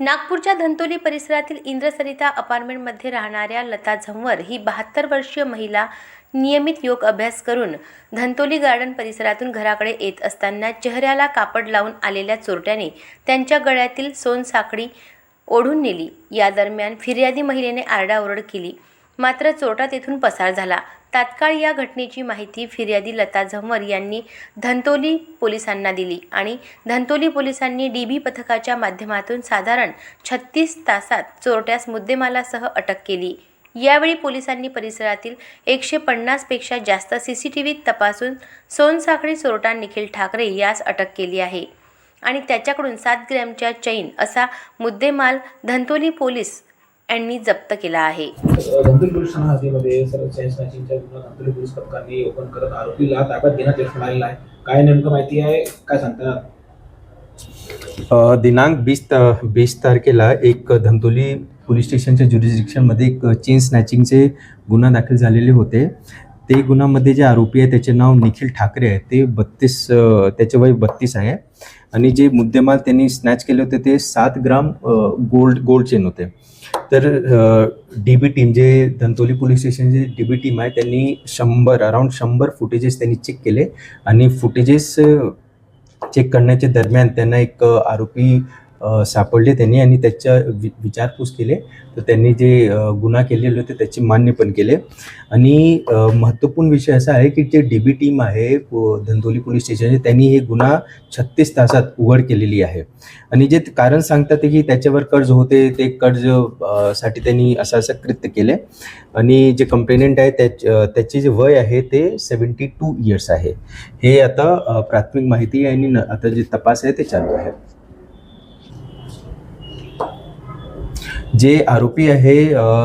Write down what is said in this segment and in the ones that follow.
नागपूरच्या धंतोली परिसरातील इंद्रसरिता अपार्टमेंटमध्ये राहणाऱ्या लता झंवर ही बहात्तर वर्षीय महिला नियमित योग अभ्यास करून धंतोली गार्डन परिसरातून घराकडे येत असताना चेहऱ्याला कापड लावून आलेल्या चोरट्याने त्यांच्या गळ्यातील सोनसाखळी ओढून नेली. या दरम्यान फिर्यादी महिलेने आरडाओरड केली. मात्र चोरटा तेथून पसार झाला. तात्काळ या घटनेची माहिती फिर्यादी लता झंवर यांनी धंतोली पोलिसांना दिली आणि धंतोली पोलिसांनी डी बी पथकाच्या माध्यमातून साधारण छत्तीस तासात चोरट्यास मुद्देमालासह अटक केली. यावेळी पोलिसांनी परिसरातील एकशे पन्नासपेक्षा जास्त सी सी टी व्हीत तपासून सोनसाखळी चोरटा निखिल ठाकरे यास अटक केली आहे. आणि त्याच्याकडून सात ग्रॅमच्या चैन असा मुद्देमाल धंतोली पोलीस यांनी जप्त केला आहे. धंतोली पोलीस ठाणा हद्दीमध्ये सर्व स्नॅचिंगच्या गुन्हा धंतोली पोलीस पथकांनी ओपन करत आरोपीला ताब्यात घेण्यात यश मिळालेलं आहे. काय नेमकं माहिती आहे? काय सांगता? अ, दिनांक वीस वीस तारखेला एक धंतोली पोलीस स्टेशनच्या ज्युरिस्डिक्शनमध्ये एक चेन स्नॅचिंगचे गुन्हा दाखल झालेले होते. ते गुन्ह्यामध्ये जे आरोपी आहे त्याचे नाव निखिल ठाकरे आहे. ते बत्तीस त्याचे वय बत्तीस आहे. आणि जे मुद्देमाल त्यांनी स्नॅच केले होते ते सात ग्राम गोल्ड गोल्ड चेन होते. तर डी बी टीम जे धंतोली पोलीस स्टेशनचे डी बी टीम आहे त्यांनी शंभर अराऊंड शंभर फुटेजेस त्यांनी चेक केले. आणि फुटेजेस चेक करण्याच्या दरम्यान त्यांना एक आरोपी सापडले त्यांनी आणि त्याच्या वि विचारपूस केले. तर त्यांनी जे गुन्हा केलेले होते त्याचे मान्य पण केले. आणि महत्त्वपूर्ण विषय असा आहे की जे डी बी टीम आहे पो- धंतोली पोलीस स्टेशनचे त्यांनी हे गुन्हा छत्तीस तासात उघड केलेली आहे. आणि जे कारण सांगतात की त्याच्यावर कर्ज होते ते कर्जसाठी त्यांनी असं असं कृत्य केले. आणि जे कंप्लेनंट आहे त्याच त्याचे जे वय आहे ते सेवन्टी टू इयर्स आहे. हे आता प्राथमिक माहिती आणि न- आता जे तपास आहे ते चालू आहे. जे आरोपी आहे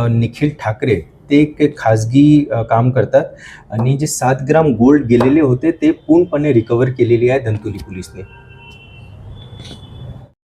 निखिल ठाकरे ते एक खाजगी काम करतात. आणि जे सात ग्राम गोल्ड गेलेले होते ते पूर्णपणे रिकवर केलेली आहे धंतोली पोलिसने.